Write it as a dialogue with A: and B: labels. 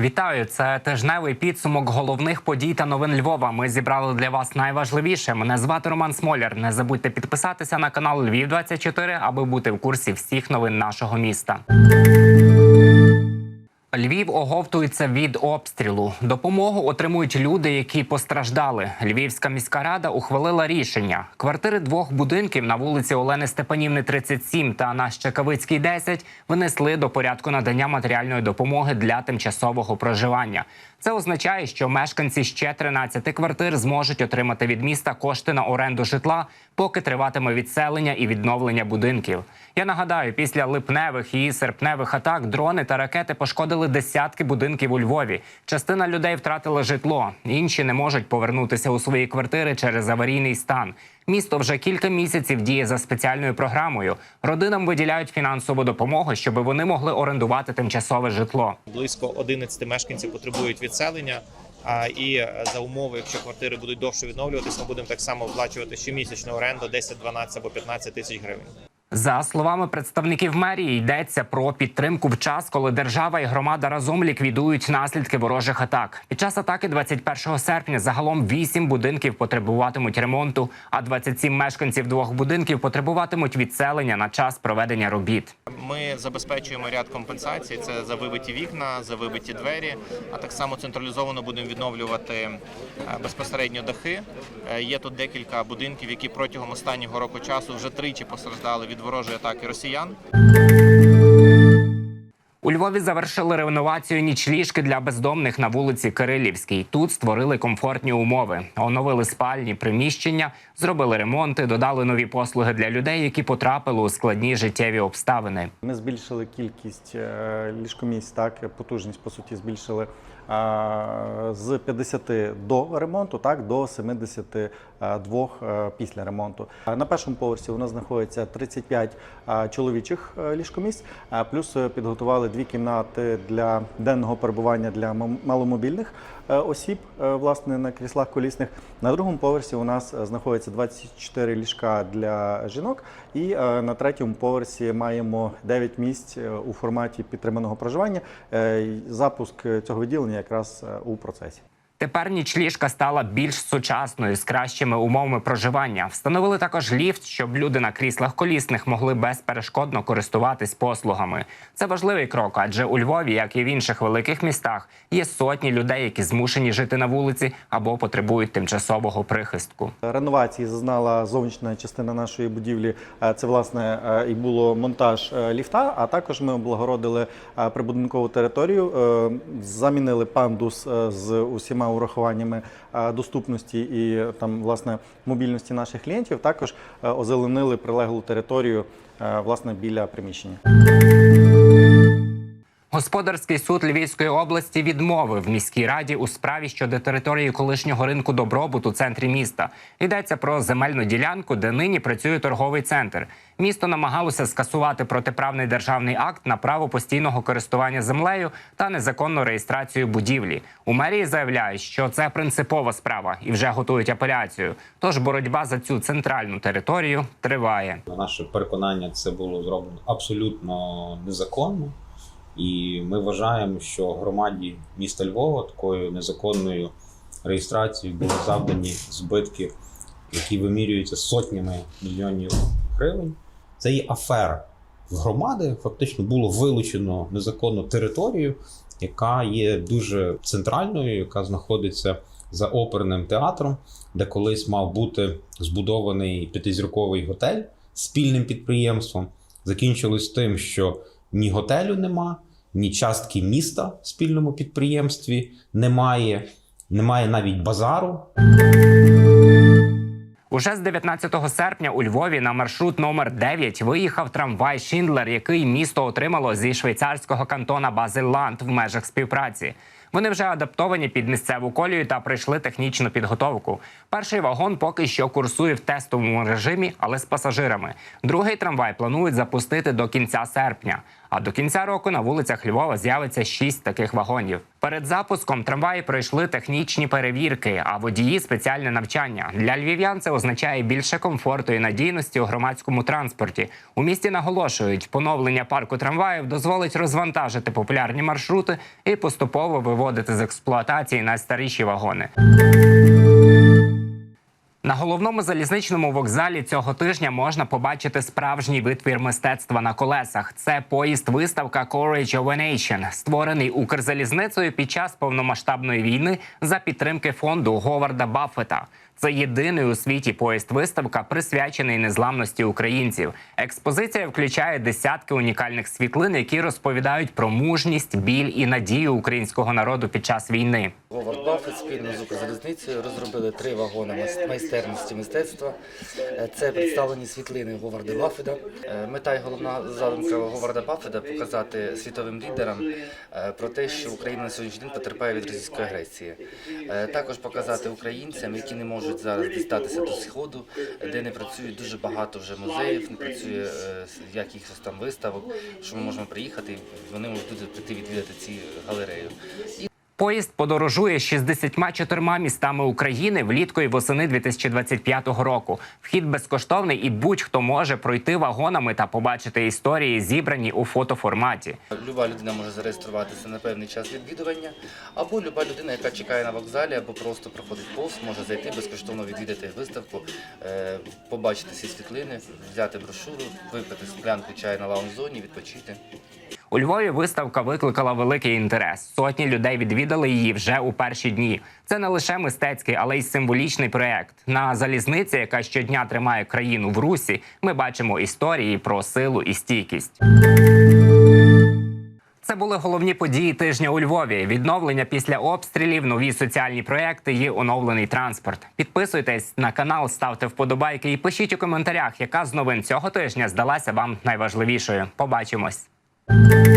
A: Вітаю! Це тижневий підсумок головних подій та новин Львова. Ми зібрали для вас найважливіше. Мене звати Роман Смоляр. Не забудьте підписатися на канал Львів 24 аби бути в курсі всіх новин нашого міста. Львів оговтується від обстрілу. Допомогу отримують люди, які постраждали. Львівська міська рада ухвалила рішення. Квартири двох будинків на вулиці Олени Степанівни, 37 та на Щекавицькій 10 винесли до порядку надання матеріальної допомоги для тимчасового проживання. Це означає, що мешканці ще 13 квартир зможуть отримати від міста кошти на оренду житла, поки триватиме відселення і відновлення будинків. Я нагадаю, після липневих і серпневих атак дрони та ракети пошкодили десятки будинків у Львові. Частина людей втратила житло, інші не можуть повернутися у свої квартири через аварійний стан. Місто вже кілька місяців діє за спеціальною програмою. Родинам виділяють фінансову допомогу, щоб вони могли орендувати тимчасове житло.
B: близько 11 мешканців потребують відселення. І е, за умови, якщо квартири будуть довше відновлюватись, ми будемо так само оплачувати щомісячну оренду 10, 12 або 15 тисяч гривень.
A: За словами представників мерії, йдеться про підтримку в час, коли держава і громада разом ліквідують наслідки ворожих атак. Під час атаки 21 серпня загалом 8 будинків потребуватимуть ремонту, а 27 мешканців двох будинків потребуватимуть відселення на час проведення робіт.
B: Ми забезпечуємо ряд компенсацій: це за вибиті вікна, за вибиті двері. А так само централізовано будемо відновлювати е, безпосередньо дахи. Е, Є тут декілька будинків, які протягом останнього року часу вже тричі постраждали від ворожої атаки росіян.
A: У Львові завершили реновацію нічліжки для бездомних на вулиці Кирилівській. Тут створили комфортні умови, оновили спальні приміщення, зробили ремонти, додали нові послуги для людей, які потрапили у складні життєві обставини.
C: Ми збільшили кількість е, ліжкомісць, так потужність по суті збільшили з 50 до ремонту, так до 72 е, після ремонту. На першому поверсі у нас знаходиться 35 а, чоловічих е, ліжкомісць, плюс е, підготували дві кімнати для денного перебування для маломобільних е, осіб, е, власне, на кріслах колісних. На другому поверсі у нас е, знаходиться 24 ліжка для жінок, і на третьому поверсі маємо 9 місць у форматі підтриманого проживання. Запуск цього відділення якраз у процесі.
A: Тепер нічліжка стала більш сучасною з кращими умовами проживання. Встановили також ліфт, щоб люди на кріслах колісних могли безперешкодно користуватись послугами. Це важливий крок, адже у Львові, як і в інших великих містах, є сотні людей, які змушені жити на вулиці або потребують тимчасового прихистку.
C: Реновації зазнала зовнішня частина нашої будівлі. Е, Це власне е, і було монтаж е, ліфта. А також ми облагородили прибудинкову територію, замінили пандус з усіма урахуваннями е, доступності і там власне мобільності наших клієнтів. Також е, озеленили прилеглу територію е, власне біля приміщення.
A: Господарський суд Львівської області відмовив міській раді у справі щодо території колишнього ринку добробут у центрі міста. Йдеться про земельну ділянку, де нині працює торговий центр. Місто намагалося скасувати протиправний державний акт на право постійного користування землею та незаконну реєстрацію будівлі. У мерії заявляють, що це принципова справа і вже готують апеляцію. Тож боротьба за цю центральну територію триває.
D: На наше переконання, це було зроблено абсолютно незаконно, і ми вважаємо, що громаді міста Львова такою незаконною реєстрацією були завдані збитки, які вимірюються сотнями мільйонів гривень. Це є афера. В громади фактично було вилучено незаконну територію, яка є дуже центральною, яка знаходиться за оперним театром, де колись мав бути збудований п'ятизірковий готель спільним підприємством. Закінчилось тим, що ні готелю нема, ні частки міста в спільному підприємстві немає, немає навіть базару.
A: Уже з 19 серпня у Львові на маршрут номер 9 виїхав трамвай Шіндлер, який місто отримало зі швейцарського кантона Базелланд в межах співпраці. Вони вже адаптовані під місцеву колію та пройшли технічну підготовку. Перший вагон поки що курсує в тестовому режимі, але з пасажирами. Другий трамвай планують запустити до кінця серпня. А до кінця року на вулицях Львова з'явиться шість таких вагонів. Перед запуском трамваї пройшли технічні перевірки, а водії спеціальне навчання. Для львів'ян це означає більше комфорту і надійності у громадському транспорті. У місті наголошують, поновлення парку трамваїв дозволить розвантажити популярні маршрути і поступово виводити з експлуатації найстаріші вагони. На головному залізничному вокзалі цього тижня можна побачити справжній витвір мистецтва на колесах. Це поїзд-виставка Courage of a Nation, створений Укрзалізницею під час повномасштабної війни за підтримки фонду Говарда Баффета. Це єдиний у світі поїзд-виставка, присвячений незламності українців. Експозиція включає десятки унікальних світлин, які розповідають про мужність, біль і надію українського народу під час війни.
E: Говард Баффет спільно з Укрзалізницею розробили три вагони майстерності мистецтва. Е, Це представлені світлини Говарда Баффета. Е, Мета і головна задумка Говарда Баффета показати світовим лідерам е, про те, що Україна на сьогоднішній день потерпає від російської агресії. Також показати українцям, які не можуть зараз дістатися до сходу, де не працює дуже багато вже музеїв, не працює е, якихось там виставок, що ми можемо приїхати, вони можуть прийти відвідати ці галереї.
A: Поїзд подорожує 64 містами України влітку і восени 2025 року. Вхід безкоштовний, і будь-хто може пройти вагонами та побачити історії, зібрані у фотоформаті.
E: Люба людина може зареєструватися на певний час відвідування, або люба людина, яка чекає на вокзалі, або просто проходить повз, може зайти безкоштовно відвідати виставку, е, побачити всі світлини, взяти брошуру, випити склянку чаю на лаунж-зоні, відпочити.
A: У Львові виставка викликала великий інтерес. Сотні людей відвідали її вже у перші дні. Це не лише мистецький, але й символічний проект. На залізниці, яка щодня тримає країну в русі, ми бачимо історії про силу і стійкість. Це були головні події тижня у Львові. Відновлення після обстрілів, нові соціальні проекти і оновлений транспорт. Підписуйтесь на канал, ставте вподобайки і пишіть у коментарях, яка з новин цього тижня здалася вам найважливішою. Побачимось. thank you